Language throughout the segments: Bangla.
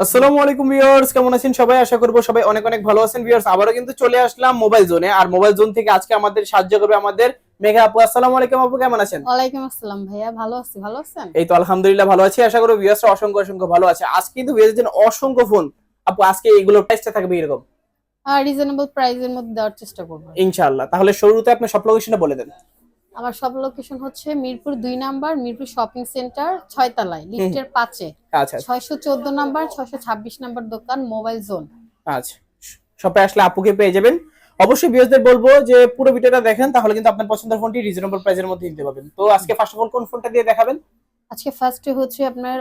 আসসালামু আলাইকুম ভিউয়ার্স কেমন আছেন সবাই? আশা করব সবাই অনেক অনেক ভালো আছেন ভিউয়ার্স। আবারও কিন্তু চলে আসলাম মোবাইল জোনে। আর মোবাইল জোন থেকে আজকে আমাদের সাহায্য করবে আমাদের মেঘা আপু। আসসালামু আলাইকুম আপু কেমন আছেন? ওয়ালাইকুম আসসালাম ভাইয়া ভালো আছি ভালো আছেন? এই তো আলহামদুলিল্লাহ ভালো আছি। আশা করব ভিউয়ার্সরা অসংখ্য অসংখ্য ভালো আছে। আজকে কিন্তু ভিউয়ার্স জন্য অসংখ্য ফোন আপু আজকে এইগুলোর প্রাইসটা থাকবে এরকম আর রিজনেবল প্রাইসের মধ্যে দেওয়ার চেষ্টা করব। ইনশাআল্লাহ। তাহলে শুরুতে আপনি সব লোকেশনটা বলে দেন। আমার সব লোকেশন হচ্ছে মিরপুর দুই নাম্বার মিরপুর শপিং সেন্টার ছয় তলায় লিফটের পাঁচে। আচ্ছা আচ্ছা, ছয়শো চোদ্দ নাম্বার ছয়শো ছাব্বিশ নাম্বার দোকান মোবাইল জোন আচ্ছা। শপে আসলে আপুকে পেয়ে যাবেন। অবশ্যই ভিউয়ার্সদের বলব যে পুরো ভিডিওটা দেখেন তাহলে কিন্তু আপনার পছন্দের ফোনটি রিজনেবল প্রাইসের মধ্যে নিতে পারবেন। তো আজকে ফার্স্ট অফ অল কোন ফোনটা দিয়ে দেখাবেন? আজকে ফার্স্টে হচ্ছে আপনার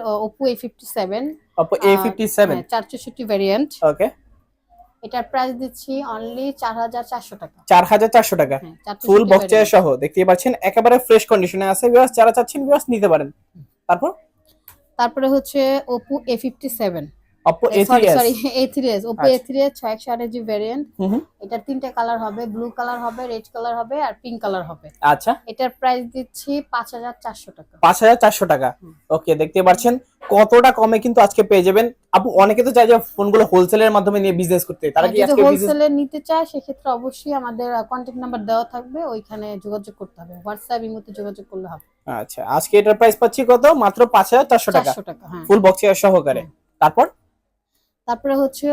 ফিফটি সেভেন Oppo A57 চার চৌষট্টি ভ্যারিয়েন্ট ওকে এটার প্রাইস দিচ্ছি অনলি চার হাজার চারশো টাকা। চার হাজার চারশো টাকা। হ্যাঁ, 464 ফুল বক্স variant। সহ দেখতে পাচ্ছেন একেবারে ফ্রেশ কন্ডিশনে আছে ভিউয়ার্স যারা চাচ্ছেন ভিউয়ার্স নিতে পারেন। তারপর? তারপরে হচ্ছে Oppo A fifty seven Oppo sorry A3s sorry A three S Oppo A আচ্ছা। থ্রি এস ছয় একশো আঠাশ জি ভ্যারিয়েন্ট হুম হুম, এটার তিনটে কালার হবে ব্লু কালার হবে রেড কালার হবে আর পিঙ্ক কালার হবে। আচ্ছা। এটার প্রাইস দিচ্ছি পাঁচ হাজার চারশো টাকা। পাঁচ হাজার চারশো টাকা। ওকে দেখতে পাচ্ছেন কতটা কমে কিন্তু আজকে পেয়ে যাবেন। আপু অনেকে তো চাই যে ফোনগুলো হোলসেলের মাধ্যমে নিয়ে বিজনেস করতে। তারা কি যদি আজকে হোলসেলে নিতে চায় সেক্ষেত্রে অবশ্যই আমাদের কন্ট্যাক্ট নাম্বার দেওয়া থাকবে। ওইখানে যোগাযোগ করতে হবে। হোয়াটসঅ্যাপ ইমোতে যোগাযোগ করলে হবে। আচ্ছা আজকে এটার প্রাইস পাচ্ছি কত? মাত্র পাঁচ হাজার চারশো টাকা। চারশো টাকা হ্যাঁ। ফুল বক্স সহকারে। তারপর? তারপরে হচ্ছে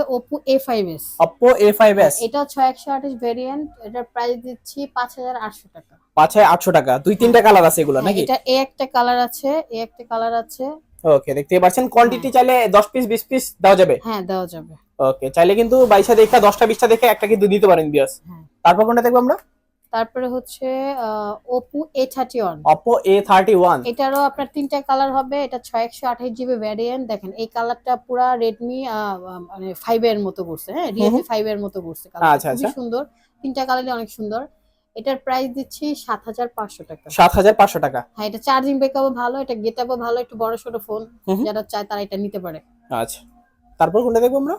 ফাইভ এস Oppo A5s এটা ছয় একশো আঠাশ ভ্যারিয়েন্ট এটার প্রাইস দিচ্ছি পাঁচ হাজার আটশো টাকা। পাঁচ হাজার আটশো টাকা। দুই তিনটা কালার আছে এগুলো হ্যাঁ, নাকি? এটা এ একটা কালার আছে এ একটা কালার আছে। ওকে দেখতে পাচ্ছেন। কোয়ান্টিটি চাইলে দশ পিস বিশ পিস দেওয়া যাবে? হ্যাঁ দেওয়া যাবে। ওকে চাইলে কিন্তু বাইশা দেখা দশটা বিশটা দেখে একটা কিন্তু দিতে পারেন বিয়াস হ্যাঁ। তারপর কোনটা দেখব আমরা? তারপরে হচ্ছে Oppo A thirty one Oppo A thirty one এটারও আপনার তিনটা কালার হবে এটা ছয় একশো আঠাশ জিবি ভ্যারিয়েন্ট দেখেন এই কালারটা পুরা রেডমি মানে ফাইভ এর মতো করছে হ্যাঁ? রিয়েলমি ফাইভ এর মতো করছে আচ্ছা, খুবই আচ্ছা। সুন্দর। তিনটা কালারই অনেক সুন্দর। এটার প্রাইস দিচ্ছি সাত হাজার পাঁচশো টাকা। সাত হাজার পাঁচশো টাকা। হ্যাঁ এটা চার্জিং ব্যাকআপও ভালো এটা গেটআপও ভালো একটু বড় সড়ো ফোন। যারা চায় তারা এটা নিতে পারে। আচ্ছা। তারপর কোনটা দেখব আমরা?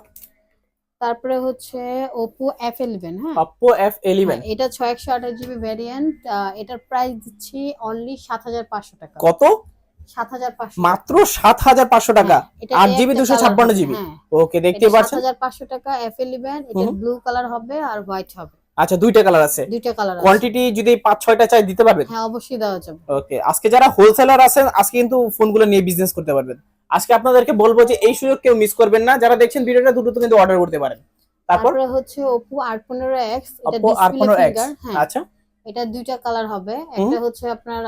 তারপরে হচ্ছে ওপো এফ ইলেভেন হ্যাঁ? Oppo F11 হ্যাঁ, এটা ছয় একশো আঠাশ জিবি ভ্যারিয়েন্ট এটার প্রাইস দিচ্ছি অনলি সাত হাজার পাঁচশো টাকা। কত? সাত হাজার পাঁচশো। মাত্র সাত হাজার পাঁচশো টাকা। আট জিবি দুশো ছাপ্পান্ন জিবি ওকে দেখতে পাচ্ছেন? হাজার পাঁচশো টাকা এফ ইলেভেন এটা ব্লু কালার হবে আর হোয়াইট হবে। আচ্ছা দুইটা কালার আছে। দুইটা কালার আছে। কোয়ান্টিটি যদি পাঁচ ছয়টা চাই দিতে পারবেন? হ্যাঁ অবশ্যই দেওয়া যাবে। ওকে আজকে যারা হোলসেলার আছেন আজকে কিন্তু ফোনগুলো নিয়ে বিজনেস করতে পারবেন। আজকে আপনাদেরকে বলব যে এই সুযোগ কেউ মিস করবেন না। যারা দেখছেন ভিডিওটা দুটো কিন্তু অর্ডার করতে পারেন। তারপর? হচ্ছে আর পনেরো এটা Oppo ডিসপ্লে ফিঙ্গার হ্যাঁ। আচ্ছা। এটা দুইটা কালার হবে। একটা হচ্ছে আপনার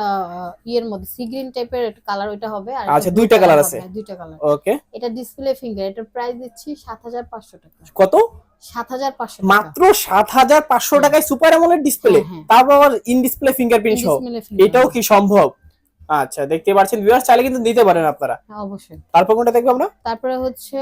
ইয়ের মধ্যে সি গ্রিন টাইপের কালার ওইটা হবে আর আচ্ছা, দুইটা কালার আছে। দুইটা কালার ওকে এটা ডিসপ্লে ফিঙ্গার এটার প্রাইস দিচ্ছি সাত হাজার পাঁচশো টাকা। কত? সাত হাজার পাঁচশো মাত্র সাত হাজার পাঁচশো টাকায় সুপার অ্যামোলেড ডিসপ্লে। তারপর ইন ডিসপ্লে ফিঙ্গারপ্রিন্ট সহ। এটাও কি সম্ভব? আচ্ছা দেখতে পাচ্ছেন ভিউয়ার্স চাইলে কিন্তু নিতে পারেন আপনারা। হ্যাঁ, অবশ্যই। তারপর কোনটা দেখব আমরা? তারপরে হচ্ছে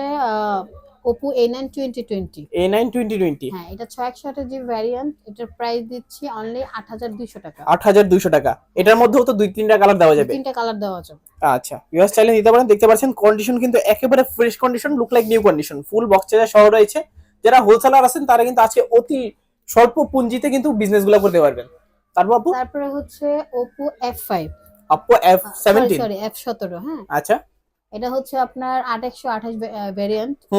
Oppo A9 2020 A9 2020 হ্যাঁ এটা 6 জি ভ্যারিয়েন্ট এটার প্রাইস দিচ্ছি অনলি 8200 টাকা। 8200 টাকা। এটার মধ্যেও তো দুই তিনটা কালার দেওয়া যাবে। তিনটা কালার দেওয়া যাবে। আচ্ছা ইউএস চাইলে নিতে পারেন। দেখতে পাচ্ছেন কন্ডিশন কিন্তু একেবারে fresh condition look like new condition full box charger সহ রয়েছে যারা হোলসেলার আছেন তারা কিন্তু আজকে অতি স্বল্প পুঁজিতে কিন্তু বিজনেসগুলো করতে পারবেন। তারপর তারপরে হচ্ছে Oppo F5 Oppo F seventeen sorry F সতেরো হ্যাঁ। আচ্ছা। এটা হচ্ছে আপনার আট একশো আঠাশ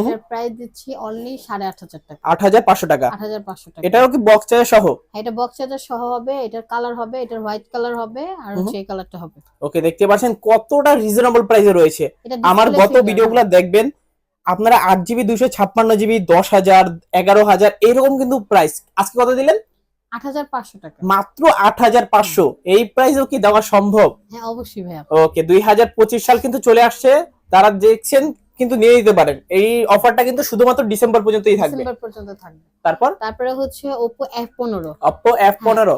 এর প্রাইস দিচ্ছি অনলি সাড়ে আট হাজার টাকা। আট হাজার পাঁচশো টাকা। আট হাজার পাঁচশো টাকা। এটাও কি বক্স চার্জ সহ? হ্যাঁ, এটা বক্স চার্জ সহ হবে এটার কালার হবে এটার হোয়াইট কালার হবে আর হচ্ছে এই কালারটা হবে। ওকে দেখতে পাচ্ছেন কতটা রিজনেবল প্রাইসে রয়েছে। আমার গত ভিডিওগুলো দেখবেন আপনারা আট জিবি দুশো ছাপ্পান্ন জিবি দশ হাজার এগারো হাজার এরকম কিন্তু প্রাইস আজকে কত দিলেন? টাকা। মাত্র আট হাজার পাঁচশো। এই প্রাইসও কি দেওয়া সম্ভব? হ্যাঁ অবশ্যই ভাইয়া। ওকে দুই হাজার পঁচিশ সাল কিন্তু চলে আসছে। তারা দেখছেন কিন্তু নিয়ে নিতে পারেন। এই অফারটা কিন্তু শুধুমাত্র ডিসেম্বর পর্যন্তই থাকবে। ডিসেম্বর পর্যন্ত থাকবে। তারপর? তারপরে হচ্ছে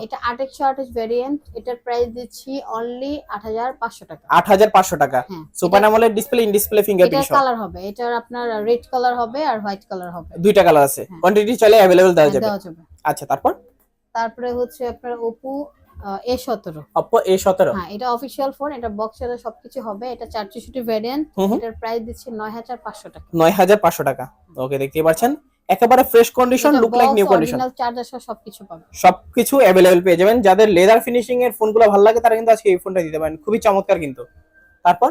এটা একশো আঠাশ এটার প্রাইস দিচ্ছি অনলি আট হাজার পাঁচশো টাকা। আট হাজার পাঁচশো টাকা। হ্যাঁ সুপার আমলের ডিসপ্লে ইন ডিসপ্লে কালার হবে। এটার আপনার রেড কালার হবে আর হোয়াইট কালার হবে। দুইটা কালার আছে। হ্যাঁ। কোয়ান্টিটি দেওয়া হ্যাঁ, দেওয়া যাবে। আচ্ছা তারপর? তারপরে হচ্ছে আপনার ওপো এ সতেরো। অপো এ সতেরো। হ্যাঁ এটা অফিসিয়াল ফোন এটা বক্স এর সবকিছু হবে। এটা চার চৌষট্টি ভ্যারিয়েন্ট। এটার প্রাইস দিচ্ছি নয় হাজার পাঁচশো টাকা। নয় হাজার পাঁচশো টাকা। ওকে দেখতে পাচ্ছেন। একেবারে fresh condition look like new condition charger সহ সবকিছু পাবে সবকিছু অ্যাভেলেবেল পেয়ে যাবেন। যাদের লেদার ফিনিশিং এর ফোনগুলো ভালো লাগে তারা কিন্তু আজকে এই ফোনটা দিতে পারেন। খুবই চমৎকার কিন্তু। তারপর?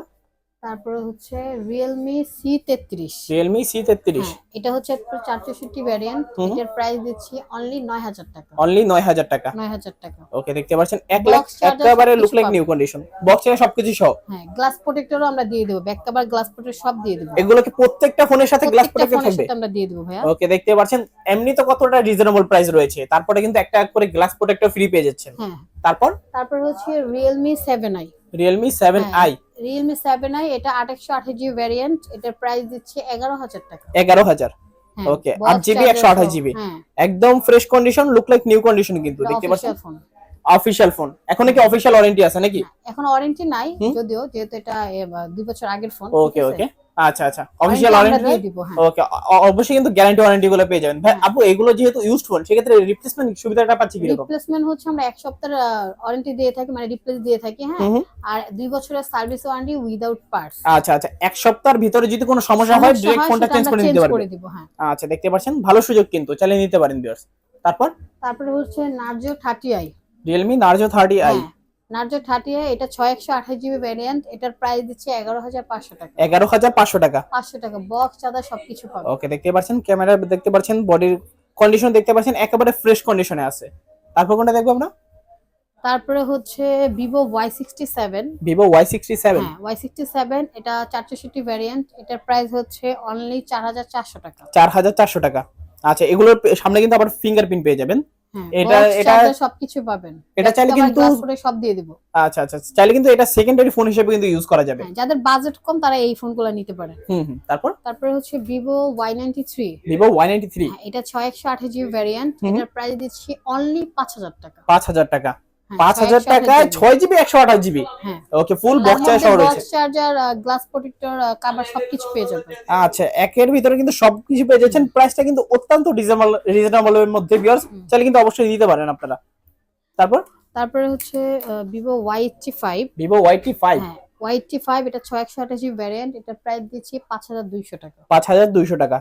তারপরে হচ্ছে রিয়েলমি সি তেত্রিশ। রিয়েলমি সি তেত্রিশ। এটা হচ্ছে চারশোষট্টি ভ্যারিয়েন্ট হুম। এটার প্রাইস দিচ্ছি অনলি নয় হাজার টাকা। অনলি নয় হাজার টাকা। নয় হাজার টাকা। ওকে দেখতে পাচ্ছেন এক লাখ একেবারে look like new condition box এর সবকিছু সহ। হ্যাঁ গ্লাস প্রোটেক্টরও আমরা দিয়ে দেবো ব্যাক কভার গ্লাস প্রোটেক্টর সব দিয়ে দেবো। এগুলো কি প্রত্যেকটা ফোনের সাথে গ্লাস প্রোটেক্টর থাকবে? আমরা দিয়ে দেবো ভাইয়া। ওকে দেখতে পাচ্ছেন এমনি তো কতটা রিজনেবল প্রাইস রয়েছে। তারপরে কিন্তু একটা করে গ্লাস প্রোটেক্টর ফ্রি পেয়ে যাচ্ছেন। হ্যাঁ। তারপর? তারপর হচ্ছে Realme seven I Realme seven হ্যাঁ। আই রিয়েলমি সেভেন আই এটা আটশো আঠাশ জিবি ভ্যারিয়েন্ট এটার প্রাইস দিচ্ছে এগারো হাজার টাকা। এগারো হাজার। ওকে box আট GB, একশো 128 জিবি হ্যাঁ। একদম fresh condition look like new condition কিন্তু দেখতে পাচ্ছেন? অফিশিয়াল ফোন এখন কি অফিশিয়াল ওয়ারেন্টি আছে নাকি? এখন ওয়ারেন্টি নাই যদিও যেহেতু এটা দুই বছর আগের ফোন ওকে ওকে আচ্ছা আচ্ছা। অফিশিয়াল ওয়ারেন্টি ওকে অবশ্যই কিন্তু গ্যারান্টি ওয়ারেন্টি গুলো পেয়ে যাবেন। ভাই হ্যাঁ। আপু এগুলো যেহেতু ইউজড ফোন সেক্ষেত্রে রিপ্লেসমেন্ট সুবিধাটা পাচ্ছি কীরকম? রিপ্লেসমেন্ট হচ্ছে আমরা এক সপ্তাহের ওয়ারেন্টি দিয়ে থাকি মানে রিপ্লেস দিয়ে থাকি হ্যাঁ। আর দুই বছরের সার্ভিস ওয়ারেন্টি উইদাউট পার্টস আচ্ছা আচ্ছা। এক সপ্তাহের ভিতরে যদি কোনো সমস্যা হয় ডিরেক্ট ফোনটা চেঞ্জ করে নিতে পারবেন। হ্যাঁ। আচ্ছা দেখতে পাচ্ছেন ভালো সুযোগ কিন্তু চালিয়ে নিতে পারেন ভিউয়ার্স তারপর? তারপরে হচ্ছে Narzo thirty I Realme Narzo thirty I হ্যাঁ। নার্জো থার্টি এটা ছয় একশো আঠাশ জিবি ভ্যারিয়েন্ট এটার প্রাইস দিচ্ছে এগারো হাজার পাঁচশো টাকা। এগারো হাজার পাঁচশো টাকা। পাঁচশো টাকা বক্স চাঁদা সবকিছু পাবে। ওকে দেখতে পাচ্ছেন ক্যামেরা দেখতে পাচ্ছেন বডির কন্ডিশন দেখতে পাচ্ছেন একেবারে ফ্রেশ কন্ডিশনে আছে। তারপর কোনটা দেখব আমরা? তারপরে হচ্ছে Vivo Y sixty seven Vivo Y sixty seven Y sixty seven এটা চারশোষট্টি ভ্যারিয়েন্ট এটার প্রাইস হচ্ছে অনলি চার হাজার চারশো টাকা। চার হাজার চারশো টাকা। আচ্ছা এগুলোর সামনে কিন্তু আবার ফিঙ্গারপ্রিন্ট পেয়ে যাবেন। এটা- এটা- সবকিছু পাবেন। এটা চাইলে কিন্তু- সব দিয়ে দিব। আচ্ছা আচ্ছা চাইলে কিন্তু এটা সেকেন্ডারি ফোন হিসেবে কিন্তু ইউজ করা যাবে। হ্যাঁ, যাদের বাজেট কম তারা এই ফোনগুলো নিতে পারে হুম হুম। তারপর? তারপরে হচ্ছে Vivo three Vivo Y three এটা ছয় একশো আঠাশ জিবি ভ্যারিয়েন্ট। এটার প্রাইস দিচ্ছি অনলি পাঁচ হাজার টাকা। পাঁচ হাজার টাকা। হ্যাঁ, পাঁচ হাজার 6128 টাকায় ছয় জিবি একশো আঠাশ জিবি? হ্যাঁ। ওকে ফুল বক্স চার্জ সহ রয়েছে। চার্জার গ্লাস প্রোটেক্টর কাভার সবকিছু পেয়ে যাবে আচ্ছা একের ভিতরে কিন্তু সবকিছু পেয়ে যাচ্ছেন। প্রাইসটা কিন্তু অত্যন্ত রিজনেবল রিজনেবলের মধ্যে ভিউয়ার্স হুম। চাইলে কিন্তু অবশ্যই নিতে পারেন আপনারা। তারপর? তারপরে হচ্ছে Vivo Y eighty five Vivo Y eighty five হ্যাঁ ওয়াই এইটটি ফাইভ এটা ছয় একশো আঠাশ জিবি ভ্যারিয়েন্ট এটার প্রাইস দিচ্ছি পাঁচ হাজার দুইশো টাকা। পাঁচ হাজার দুইশো টাকা।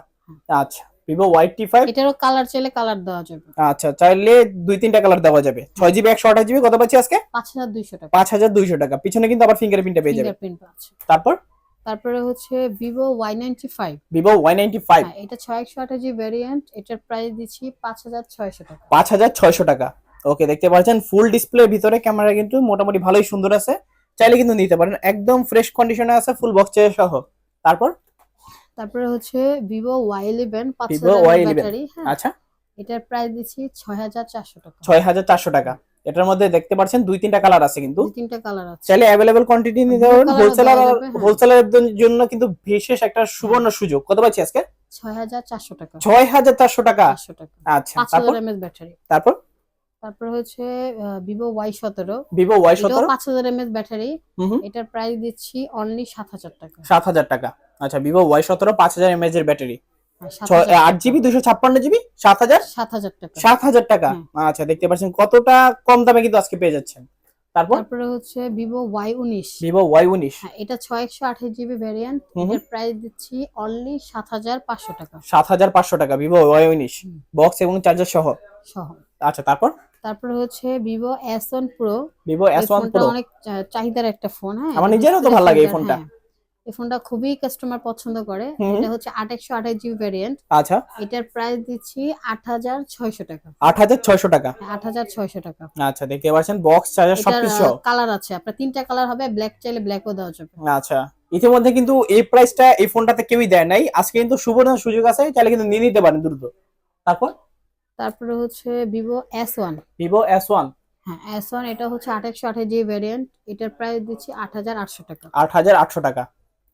আচ্ছা। ভিভো ওয়াইটি ফাইভ এটারও কালার চাইলে কালার দেওয়া যাবে। আচ্ছা চাইলে দুই তিনটা কালার দেওয়া যাবে। ছয় জিবি একশো আঠাশ জিবি কত পাচ্ছি আজকে? পাঁচ হাজার দুইশো টাকা। পাঁচ হাজার দুইশো টাকা। পিছনে কিন্তু আবার ফিঙ্গারপ্রিন্টটা পেয়ে যাবে। তারপর? তারপরে হচ্ছে Vivo Y ninety five Vivo Y ninety five এটা ছয় একশো আঠাশ জিবি ভ্যারিয়েন্ট এটার প্রাইস দিচ্ছি পাঁচ হাজার ছয়শো টাকা। পাঁচ হাজার ছয়শো টাকা। ওকে দেখতে পাচ্ছেন ফুল ডিসপ্লের ভিতরে ক্যামেরা কিন্তু মোটামুটি ভালোই সুন্দর আছে। চাইলে কিন্তু নিতে পারেন। একদম ফ্রেশ কন্ডিশনে আছে ফুল বক্স সহ। তারপর? তারপরে হচ্ছে ভিভো ওয়াই ইলেভেন পাঁচ হাজার Y11 ব্যাটারি হ্যাঁ। আচ্ছা। এটার প্রাইস দিচ্ছি ছয় হাজার চারশো টাকা। ছয় হাজার চারশো টাকা। এটার মধ্যে দেখতে পাচ্ছেন দুই তিনটা কালার আছে কিন্তু। দুই তিনটা কালার আছে। চাইলে অ্যাভেলেবল কোয়ান্টিটি নিতে colour হোলসেলার হ্যাঁ। হোলসেলারের জন্য কিন্তু বিশেষ একটা সুবর্ণ সুযোগ। কত পাচ্ছি আজকে? ছয় হাজার চারশো টাকা। ছয় হাজার চারশো টাকা। চারশো টাকা। আচ্ছা তারপর? ব্যাটারি। তারপর? তারপর হচ্ছে ভিভো ওয়াই সতেরো। ভিভো ওয়াই সতেরো? পাঁচ হাজার এমএস ব্যাটারি। এটার প্রাইস দিচ্ছি অনলি সাত হাজার টাকা। সাত হাজার টাকা। আচ্ছা ভিভো ওয়াই সতেরো পাঁচ হাজার এমএচ এর ব্যাটারি। হ্যাঁ, আট জিবি দুশো ছাপ্পান্ন জিবি? সাত হাজার? সাত হাজার টাকা। সাত হাজার টাকা? আচ্ছা দেখতে পাচ্ছেন কতটা কম দামে কিন্তু আজকে পেয়ে যাচ্ছেন। তারপর? তারপরে হচ্ছে ভিভো ওয়াই উনিশ। ভিভো ওয়াই উনিশ। হ্যাঁ এটা ছয় একশো আঠাশ জিবি ভ্যারিয়েন্ট হুম। প্রাইস দিচ্ছি অনলি সাত হাজার পাঁচশো টাকা। সাত হাজার পাঁচশো টাকা ভিভো ওয়াই উনিশ। বক্স এবং চার্জার সহ। সহ। আচ্ছা তারপর? তারপর হচ্ছে Vivo S one pro Vivo এই এস ওয়ান প্রো অনেক চাহিদার একটা ফোন হ্যাঁ? আমার নিজেরও তো ভালো লাগে এই ফোনটা। হ্যাঁ। এই ফোনটা খুবই কাস্টমার পছন্দ করে। এটা হচ্ছে আট একশো আঠাশ জিবি ভ্যারিয়েন্ট আচ্ছা। এটার প্রাইস দিচ্ছি আট হাজার ছয়শো টাকা। আট হাজার ছয়শো টাকা। আট হাজার ছয়শো টাকা। আচ্ছা দেখতে পাচ্ছেন বক্স চার্জার সবকিছু। কালার আছে। আপনার তিনটা কালার হবে ব্ল্যাক চাইলে ব্ল্যাকও দেওয়া যাবে। আচ্ছা। ইতিমধ্যে কিন্তু এই প্রাইসটা এই ফোনটাতে কেউই দেয় নাই। আজকে কিন্তু সুবর্ণ সুযোগ আছে চাইলে কিন্তু নিয়ে নিতে পারেন দ্রুত। তারপর? তারপরে হচ্ছে Vivo S one Vivo S one হ্যাঁ এস ওয়ান এটা হচ্ছে আট একশো আঠাশ যে ভ্যারিয়েন্ট এটার প্রাইস দিচ্ছি আট হাজার আটশো টাকা। আট হাজার আটশো টাকা।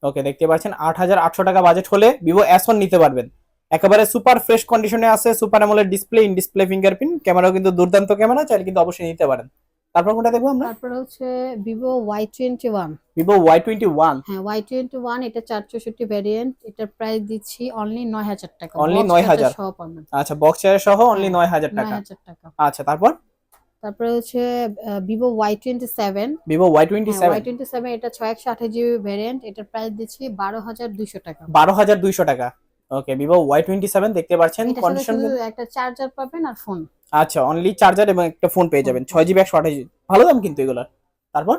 ওকে দেখতে পাচ্ছেন আট হাজার আটশো টাকা বাজেট হলে ভিভো এস ওয়ান নিতে পারবেন। একেবারে সুপার ফ্রেশ কন্ডিশনে আছে super AMOLED display in display fingerprint ক্যামেরাও কিন্তু দুর্দান্ত ক্যামেরা চাইলে কিন্তু অবশ্যই নিতে পারেন। তারপর কোনটা দেখব আমরা? তারপরে হচ্ছে Vivo Y twenty one Vivo Y twenty one হ্যাঁ ওয়াই টোয়েন্টি ওয়ান এটা চার চৌষট্টি ভ্যারিয়েন্ট এটার প্রাইস দিচ্ছি অনলি নয় হাজার টাকা। Box 9,000 পাবেন। আচ্ছা বক্স চার্জার সহ অনলি হ্যাঁ, নয় হাজার নয় টাকা হাজার টাকা। আচ্ছা তারপর? তারপরে হচ্ছে Vivo Y twenty seven Vivo Y twenty Y seven twenty seven এটা ছয় একশো আঠাশ জিবি ভ্যারিয়েন্ট এটার প্রাইস দিচ্ছি বারো হাজার দুইশো টাকা। বারো হাজার দুইশো টাকা। Okay Vivo Y twenty seven দেখতে পাচ্ছেন কন্ডিশন একটা চার্জার পাবেন আর ফোন আচ্ছা অনলি চার্জার এবং একটা ফোন পেয়ে যাবেন। ছয় জিবি একশো আঠাশ ভালো দাম কিন্তু এগুলোর। তারপর?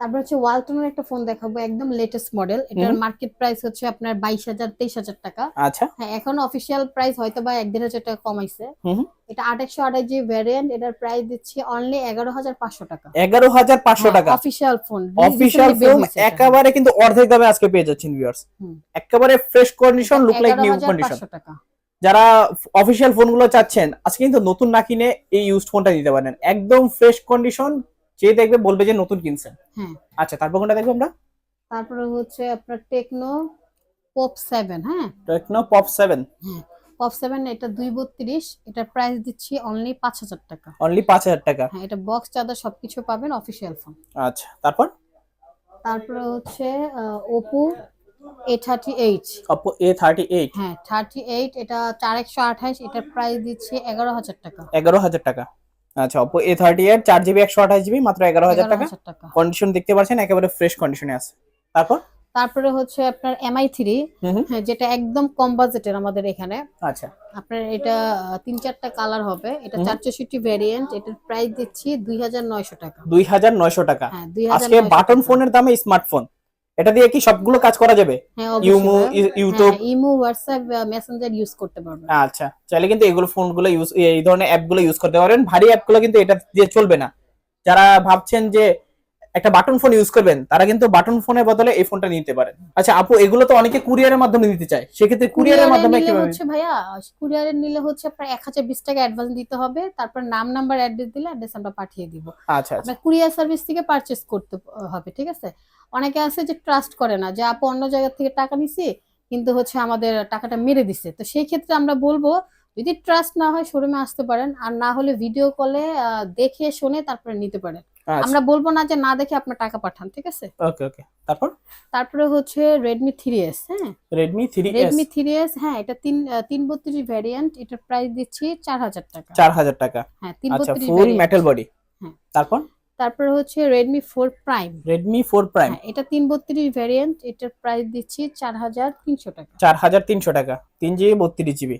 তারপর হচ্ছে ওয়ালটনের একটা ফোন দেখাবো একদম লেটেস্ট মডেল এটার মার্কেট প্রাইস হচ্ছে আপনার বাইশ হাজার তেইশ হাজার টাকা। আচ্ছা। হ্যাঁ এখন অফিসিয়াল প্রাইস হয়তো বা এক দেড় হাজার টাকা কমাইছে। এটা আঠাশশো আঠাশ জি ভ্যারিয়েন্ট এটার প্রাইস দিচ্ছি অনলি এগারো হাজার পাঁচশো টাকা। এগারো হাজার পাঁচশো টাকা। অফিসিয়াল ফোন অফিসিয়াল ফোন একেবারে কিন্তু অর্ধেক দামে আজকে পেয়ে যাচ্ছেন ভিউয়ার্স। একেবারে fresh condition look like new condition টাকা। যারা অফিসিয়াল ফোনগুলো চাচ্ছেন আজকে কিন্তু নতুন না কিনে এই ইউজড ফোনটা নিতে পারেন। একদম ফ্রেশ কন্ডিশন যে দেখবে বলবে যে নতুন কিনছেন। হ্যাঁ আচ্ছা তারপর কোনটা দেখব আমরা? তারপরে হচ্ছে আপনার টেকনো পপ সেভেন হ্যাঁ? Tecno Pop seven Pop seven এটা দুই বত্রিশ এটার প্রাইস দিচ্ছি অনলি পাঁচ হাজার টাকা। অনলি পাঁচ হাজার টাকা। হ্যাঁ এটা বক্স চার্জার সবকিছু পাবেন অফিসিয়াল ফোন আচ্ছা তারপর? তারপরে হচ্ছে Oppo A thirty eight Oppo A thirty eight হ্যাঁ থার্টি এইট এটা এটার প্রাইস দিচ্ছি টাকা। এগারো হাজার টাকা। আচ্ছা মাত্র এগারো হাজার এগারো টাকা। কন্ডিশন দেখতে পাচ্ছেন একেবারে ফ্রেশ কন্ডিশনে আছে। তারপর? তারপরে হচ্ছে আপনার এমআই থ্রি। হ্যাঁ যেটা একদম কম বাজেটের আমাদের এখানে। আচ্ছা। আপনার এটা তিন চারটা কালার হবে। এটা। চারশোষট্টি ভ্যারিয়েন্ট এটার প্রাইস দিচ্ছি দুই হাজার নয়শো টাকা। দুই হাজার নয়শো টাকা। হ্যাঁ আজকে বাটন ফোনের দামে স্মার্টফোন এটা দিয়ে কি সবগুলো কাজ করা যাবে? হ্যাঁ YouTube imo WhatsApp Messenger use করতে পারবেন। আচ্ছা চাইলে কিন্তু এগুলো ফোনগুলো ইউজ এই ধরনের অ্যাপগুলো ইউজ করতে পারেন ভারী অ্যাপগুলো কিন্তু এটা দিয়ে চলবে না। যারা ভাবছেন যে একটা বাটন ফোন ইউজ করবেন তারা কিন্তু বাটন ফোনের বদলে এই ফোনটা নিতে পারেন। আচ্ছা আপু এগুলো তো অনেকে কুরিয়ারের মাধ্যমে নিতে চায়। সেক্ষেত্রে কুরিয়ারের মাধ্যমে কীভাবে? হচ্ছে ভাইয়া কুরিয়ারে নিলে হচ্ছে আপনার এক হাজার বিশ টাকা অ্যাডভান্স দিতে হবে। তারপর নাম নাম্বার অ্যাড্রেস দিলে অ্যাড্রেস আমরা পাঠিয়ে দিব। আচ্ছা আচ্ছা। কুরিয়ার সার্ভিস থেকে পারচেস করতে হবে ঠিক আছে? অনেকে আছে যে ট্রাস্ট করে না যে আপু অন্য জায়গা থেকে টাকা নিছি কিন্তু হচ্ছে আমাদের টাকাটা মেরে দিছে। তো সেই ক্ষেত্রে আমরা বলব যদি ট্রাস্ট না হয় শোরুমে আসতে পারেন আর না হলে ভিডিও কলে দেখে শুনে তারপরে নিতে পারেন। আচ্ছা। আমরা বলব না যে না দেখে আপনার টাকা পাঠান ঠিক আছে? ওকে ওকে তারপর? তারপরে হচ্ছে রেডমি থ্রি এস হ্যাঁ? Redmi three S Redmi three S হ্যাঁ এটা তিন আহ, তিন বত্রিশ ভ্যারিয়েন্ট এটার প্রাইস দিচ্ছি চার হাজার টাকা। চার হাজার টাকা। হ্যাঁ তিন আচ্ছা বত্রিশ ফুল মেটাল বডি হ্যাঁ। তারপর? তারপরে হচ্ছে Redmi four prime Redmi four prime হ্যাঁ এটা তিন বত্রিশ ভ্যারিয়েন্ট এটার প্রাইস দিচ্ছি চার হাজার তিনশো টাকা। চার হাজার তিনশো টাকা। তিন জিবি বত্রিশ জিবি।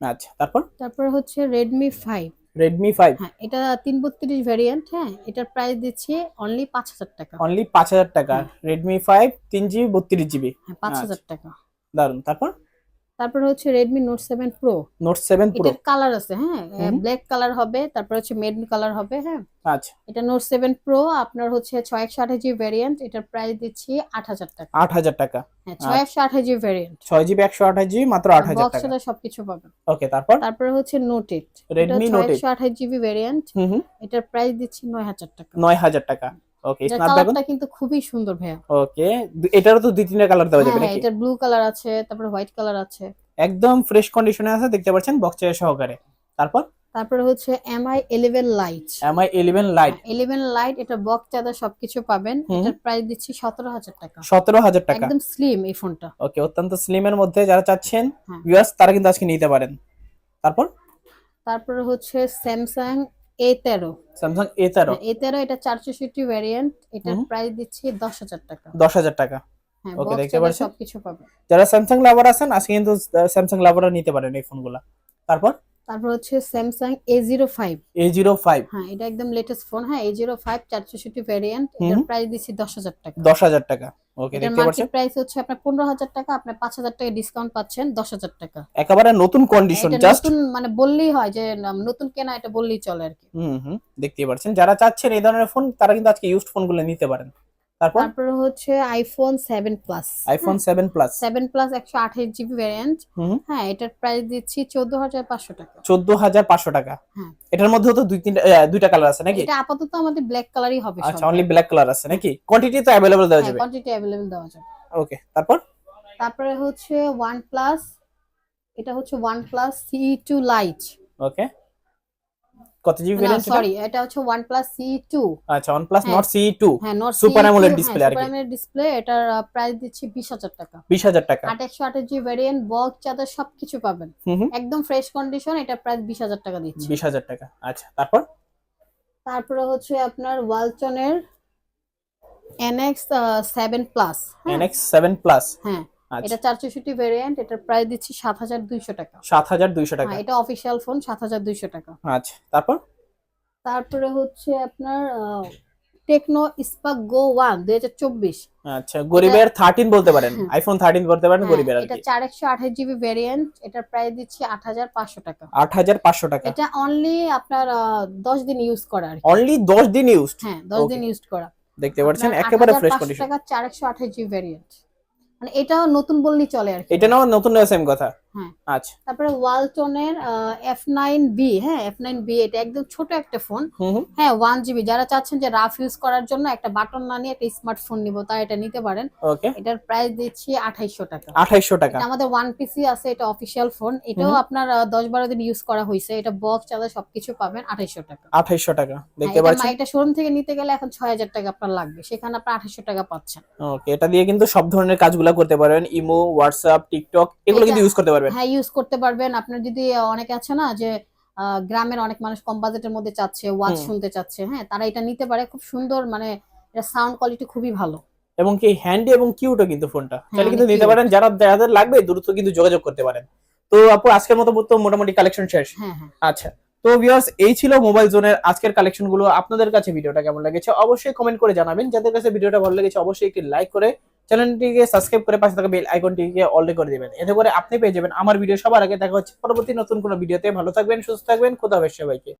আচ্ছা তারপর? তারপরে হচ্ছে রেডমি ফাইভ রেডমি ফাইভ হ্যাঁ এটা তিন বত্রিশ ভ্যারিয়েন্ট হ্যাঁ এটার প্রাইস দিচ্ছি অনলি পাঁচ হাজার টাকা। অনলি পাঁচ হাজার টাকা। রেডমি ফাইভ তিন জিবি বত্রিশ জিবি। হ্যাঁ পাঁচ আচ্ছা। হাজার টাকা। দারুণ তারপর? তারপরে হচ্ছে Redmi Note seven pro Note seven pro এটার কালার আছে হ্যাঁ। ব্ল্যাক কালার হবে তারপর হচ্ছে মেরুন কালার হবে হ্যাঁ? আচ্ছা। এটা নোট সেভেন প্রো আপনার হচ্ছে ছয় একশো আঠাশ জিবি ভ্যারিয়েন্ট এটার প্রাইস দিচ্ছি আট হাজার টাকা। আট হাজার টাকা। হ্যাঁ ছয় একশো আঠাশ জিবি ভ্যারিয়েন্ট ছয় জিবি একশো আঠাশ জিবি মাত্র আট হাজার বক্স টাকা। সবকিছু পাবেন। ওকে তারপর? তারপরে হচ্ছে নোট এইট Redmi এটা Note ছয় একশো আঠাশ জিবি ভ্যারিয়েন্ট হুম হুম। এটার প্রাইস দিচ্ছি নয় হাজার টাকা। নয় হাজার টাকা। ওকে এটার স্ন্যাপড্রাগন কালারটা কিন্তু খুবই সুন্দর ভাইয়া। ওকে এটারও তো দুই তিনটা কালার দেওয়া হ্যাঁ যাবে হ্যাঁ নাকি? এটার ব্লু কালার আছে তারপরে হোয়াইট কালার আছে। একদম ফ্রেশ কন্ডিশনে আছে দেখতে পাচ্ছেন বক্সের সহকারে। তারপর? তারপরে হচ্ছে Mi eleven lite Mi eleven lite eleven lite এটা বক্স চার্জার সবকিছু পাবেন। এটার প্রাইস দিচ্ছি সতেরো হাজার টাকা। সতেরো হাজার টাকা। একদম স্লিম এই ফোনটা। ওকে অত্যন্ত স্লিমের মধ্যে যারা চাচ্ছেন হ্যাঁ। ভিউয়ার্স তারা কিন্তু আজকে নিতে পারেন। তারপর? তারপরে হচ্ছে স্যামসাং এ তেরো স্যামসাং এ তেরো এ তেরো এটা চারশোষট্টি ভ্যারিয়েন্ট এটার। প্রাইস দিচ্ছি দশ হাজার টাকা। দশ হাজার টাকা। ওকে বক্স দেখতে পাচ্ছেন? সবকিছু পাবেন। যারা স্যামসাং লাভার আছেন আজকে কিন্তু স্যামসাং লাভাররা নিতে পারেন এই ফোনগুলা তারপর? তারপর হচ্ছে Samsung A zero five A zero five হ্যাঁ এটা একদম লেটেস্ট ফোন হ্যাঁ এ জিরো ফাইভ চারশোষট্টি ভ্যারিয়েন্ট এটার প্রাইস দিচ্ছি দশ হাজার টাকা। দশ হাজার টাকা। ওকে দেখতে পাচ্ছেন? প্রাইস হচ্ছে আপনার পনেরো হাজার টাকা আপনার পাঁচ হাজার টাকা ডিসকাউন্ট পাচ্ছেন দশ হাজার টাকা। একেবারে নতুন কন্ডিশন এটা জাস্ট নতুন মানে বললেই হয় যে নতুন কেনা এটা বললেই চলে আর কি। হুম হুম দেখতেই পাচ্ছেন। যারা চাচ্ছেন এই ধরনের ফোন তারা কিন্তু আজকে ইউজড ফোনগুলো নিতে পারেন। তারপর? তারপরে হচ্ছে iPhone seven plus iPhone seven plus seven plus একশো আঠাশ জিবি ভ্যারিয়েন্ট হ্যাঁ এটার প্রাইস দিচ্ছি চোদ্দ হাজার পাঁচশো টাকা। চোদ্দ হাজার পাঁচশো টাকা। হ্যাঁ। এটার মধ্যে তো দুই তিনটা আহ, দুইটা কালার আছে নাকি? এটা আপাতত আমাদের ব্ল্যাক কালারই হবে আচ্ছা অনলি ব্ল্যাক কালার আছে নাকি? কোয়ান্টিটি তো অ্যাভেলেবল দেওয়া যাবে। কোয়ান্টিটি অ্যাভেলেবল দেওয়া যাবে। ওকে তারপর? তারপরে হচ্ছে ওয়ান প্লাস এটা হচ্ছে OnePlus C two lite okay কত জিবি ভেরিয়েন্ট সরি এটা হচ্ছে প্লাস সি টু আচ্ছা OnePlus হ্যাঁ। Nord CE2 হ্যাঁ নোট Super AMOLED display আর কি। সুপার অ্যামোলেড ডিসপ্লে এটার প্রাইস দিচ্ছি বিশ হাজার টাকা। 20000 টাকা। আট একশো আঠাশ জিবি ভেরিয়েন্ট বক্স চার্জার সবকিছু পাবেন। একদম ফ্রেশ কন্ডিশন এটা প্রাইস বিশ হাজার টাকা দিচ্ছি। 20000 টাকা আচ্ছা তারপর? তারপরে হচ্ছে আপনার ওয়ালটনের N X seven plus NX7 Plus হ্যাঁ। আচ্ছা এটা চারশোষট্টি ভ্যারিয়েন্ট এটার প্রাইস দিচ্ছি সাত হাজার দুইশো টাকা। 7200 টাকা। হ্যাঁ এটা অফিসিয়াল ফোন সাত হাজার দুইশো টাকা। আচ্ছা তারপর? তারপরে হচ্ছে আপনার টেকনো স্পার্ক গো ওয়ান দুই হাজার চব্বিশ। আচ্ছা গরিবের থার্টিন বলতে পারেন। হ্যাঁ। আইফোন থার্টিন বলতে পারেন গরিবের এটা কি। চার একশো আঠাশ জিবি ভ্যারিয়েন্ট এটার প্রাইস দিচ্ছি আট হাজার পাঁচশো টাকা। আট হাজার পাঁচশো টাকা। এটা অনলি আপনার আহ, দশ দিন ইউজ করা আর অনলি দশ দিন ইউজ হ্যাঁ দশ Okay. দিন ইউজ করা। দেখতে পাচ্ছেন একেবারে ফ্রেশ কন্ডিশন টাকা চার একশো আঠাশ জিবি ভ্যারিয়েন্ট মানে এটা নতুন বললেই চলে আর এটা নাও নতুন এসএম কথা। হ্যাঁ। আচ্ছা। তারপরে ওয়ালটনের এফ নাইন বি হ্যাঁ এফ নাইন বি এটা একদম ছোট একটা ফোন। হ্যাঁ ওয়ান জিবি যারা চাচ্ছেন যে রাফ ইউজ করার জন্য একটা বাটন না নিয়ে একটা স্মার্টফোন নিব এটা নিতে পারেন। এটার প্রাইস দিচ্ছি আঠাইশশো টাকা। আঠাইশশো টাকা। আমাদের ওয়ান পিসি আছে এটা অফিসিয়াল ফোন এটাও আপনার দশ বারো দিন ইউজ করা হয়েছে। এটা বক্স চার্জার সবকিছু পাবেন আঠাইশশো টাকা। আঠাইশশো টাকা হ্যাঁ, দেখতে পাচ্ছেন? এটা শোরুম থেকে নিতে গেলে এখন ছয় হাজার টাকা আপনার লাগবে। সেখানে আপনার আঠাইশশো টাকা পাচ্ছেন। ওকে এটা দিয়ে কিন্তু সব ধরনের কাজগুলো করতে পারবেন ইমো হোয়াটসঅ্যাপ টিকটক এগুলো কিন্তু ইউজ করতে পারবেন। হ্যাঁ ইউজ করতে পারবেন। আপনার যদি অনেকে আছে না যে গ্রামের অনেক মানুষ কম বাজেটের মধ্যে চাচ্ছে ওয়াচ শুনতে চাচ্ছে হ্যাঁ তারা এটা নিতে পারে। খুব সুন্দর মানে এটা সাউন্ড কোয়ালিটি খুবই ভালো। এবং কি হ্যান্ডি এবং কিউটও কিন্তু ফোনটা হ্যাঁ, তাহলে কিন্তু নিতে পারেন। যারা যাদের লাগবে দ্রুত কিন্তু যোগাযোগ করতে পারেন। তো আপু আজকের মতো তো মোটামুটি কালেকশন শেষ। হ্যাঁ হ্যাঁ। আচ্ছা। তো ভিউয়ার্স এই ছিল মোবাইল জোনের আজকের কালেকশনগুলো। আপনাদের কাছে ভিডিওটা কেমন লেগেছে? অবশ্যই কমেন্ট করে জানাবেন। যাদের কাছে ভিডিওটা ভালো লেগেছে অবশ্যই একটি লাইক করে চ্যানেলটিকে সাবস্ক্রাইব করে পাশে থাকা বেল আইকনটিকে অলরেডি করে দেবেন। এতে করে আপনি পেয়ে যাবেন আমার ভিডিও সবার আগে। দেখা হচ্ছে পরবর্তী নতুন কোনো ভিডিওতে। ভালো থাকবেন, সুস্থ থাকবেন, খোদা হবে সবাইকে।